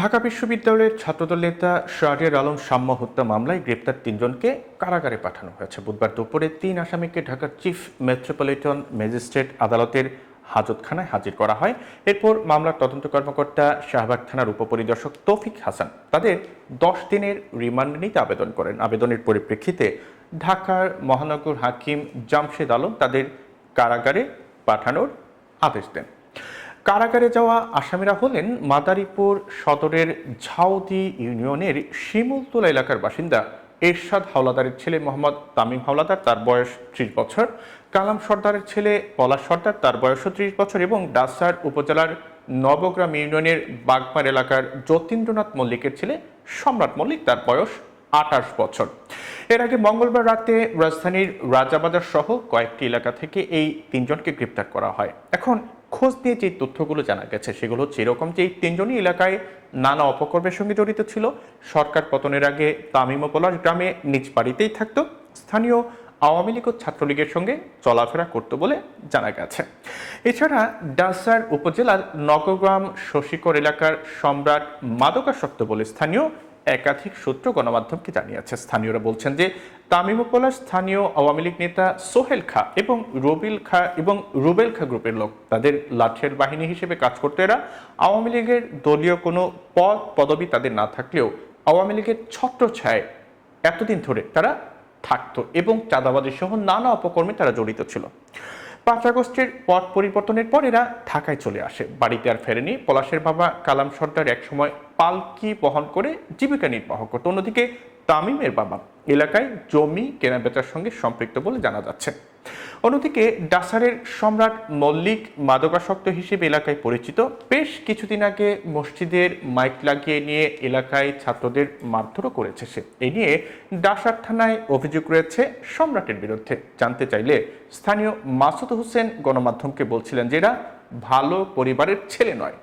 ঢাকা বিশ্ববিদ্যালয়ের ছাত্রদল নেতা শাহরিয়ার আলম সাম্য হত্যা মামলায় গ্রেপ্তার তিনজনকে কারাগারে পাঠানো হয়েছে। বুধবার দুপুরে তিন আসামিকে ঢাকার চিফ মেট্রোপলিটন ম্যাজিস্ট্রেট আদালতের হাজতখানায় হাজির করা হয়। এরপর মামলার তদন্ত কর্মকর্তা শাহবাগ থানার উপপরিদর্শক তৌফিক হাসান তাদের দশ দিনের রিমান্ড নিতে আবেদন করেন। আবেদনের পরিপ্রেক্ষিতে ঢাকার মহানগর হাকিম জামশেদ আলম তাদের কারাগারে পাঠানোর আদেশ দেন। কারাগারে যাওয়া আসামিরা হলেন মাদারীপুর সদরের ঝাউদি ইউনিয়নের শিমুলতলা এলাকার বাসিন্দা এরশাদ হাওলাদারের ছেলে মোহাম্মদ তামিম হাওলাদার, তার বয়স ত্রিশ বছর। কালাম সর্দারের ছেলে পলাশ সর্দার, তার বয়সও ত্রিশ বছর এবং ডাসার উপজেলার নবগ্রাম ইউনিয়নের বাগমার এলাকার যতীন্দ্রনাথ মল্লিকের ছেলে সম্রাট মল্লিক, তার বয়স আঠাশ বছর। এর আগে মঙ্গলবার রাতে রাজধানীর রাজাবাজার সহ কয়েকটি এলাকা থেকে এই তিনজনকে গ্রেপ্তার করা হয়। এখন খোঁজ নিয়ে যে তথ্যগুলো জানা গেছে, সেগুলো হচ্ছে এরকম যে এই তিনজনই এলাকায় নানা অপকর্মের সঙ্গে জড়িত ছিল। সরকার পতনের আগে তামিম পলাশ গ্রামে নিজ বাড়িতেই থাকতো। স্থানীয় আওয়ামী লীগ ও ছাত্রলীগের সঙ্গে চলাফেরা করতো বলে জানা গেছে। এছাড়া ডাসার উপজেলার নগরগ্রাম শশীকর এলাকার সম্রাট মাদকাসক্ত বলে স্থানীয় একাধিক সূত্র গণমাধ্যমকে জানিয়েছে। স্থানীয়রা বলছেন যে, তামিম স্থানীয় আওয়ামী লীগ নেতা সোহেল খা এবং রবিল খা এবং রুবেল খা গ্রুপের লোক। তাদের লাঠের বাহিনী হিসেবে কাজ করতে এরা। আওয়ামী লীগের দলীয় কোনো পদ, পদবি তাদের না থাকলেও আওয়ামী লীগের ছত্রছায় এতদিন ধরে তারা থাকতো এবং চাঁদাবাজি সহ নানা অপকর্মে তারা জড়িত ছিল। পাঁচ আগস্টের পথ পরিবর্তনের পর এরা ঢাকায় চলে আসে। বাড়িতে আর ফেরেনি। পলাশের বাবা কালাম সর্দার একসময় পালকি বহন করে জীবিকা নির্বাহ করত। অন্যদিকে তামিমের বাবা এলাকায় জমি কেনাবেচার সঙ্গে সম্পৃক্ত বলে জানা যাচ্ছে। অন্যদিকে ডাসারের সম্রাট মল্লিক মাদকাসক্ত হিসেবে এলাকায় পরিচিত। বেশ কিছুদিন আগে মসজিদের মাইক লাগিয়ে নিয়ে এলাকায় ছাত্রদের মারধরও করেছে সে। এ নিয়ে ডাসার থানায় অভিযোগ রয়েছে সম্রাটের বিরুদ্ধে। জানতে চাইলে স্থানীয় মাসুদ হোসেন গণমাধ্যমকে বলছিলেন যে এরা ভালো পরিবারের ছেলে নয়।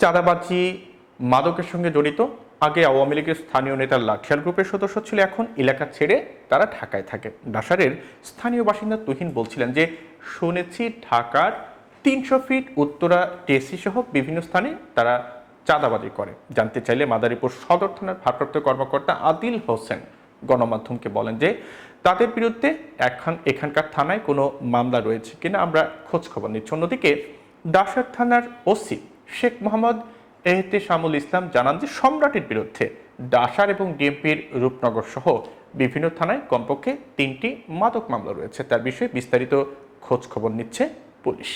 চাঁদাবাজি, মাদকের সঙ্গে জড়িত আগে আওয়ামী লীগের স্থানীয় নেতার লাঠিয়াল গ্রুপের সদস্য ছিল এখন, এলাকা ছেড়ে তারা ঢাকায় থাকে। ডাসারের স্থানীয় বাসিন্দা তুহিন বলছিলেন যে, শুনেছি ঢাকার তিনশো ফিট উত্তরা টেসি সহ বিভিন্ন স্থানে তারা চাঁদাবাজি করে। জানতে চাইলে মাদারীপুর সদর থানার ভারপ্রাপ্ত কর্মকর্তা আদিল হোসেন গণমাধ্যমকে বলেন যে, তাদের বিরুদ্ধে এখন এখানকার থানায় কোনো মামলা রয়েছে কিনা আমরা খোঁজ খবর নিচ্ছি। অন্যদিকে দাসার থানার ওসি শেখ মোহাম্মদ এহতে শামুল ইসলাম জানান যে সম্রাটের বিরুদ্ধে ডাসার এবং ডিএমপির রূপনগর সহ বিভিন্ন থানায় কমপক্ষে তিনটি মাদক মামলা রয়েছে। তার বিষয়ে বিস্তারিত খোঁজ খবর নিচ্ছে পুলিশ।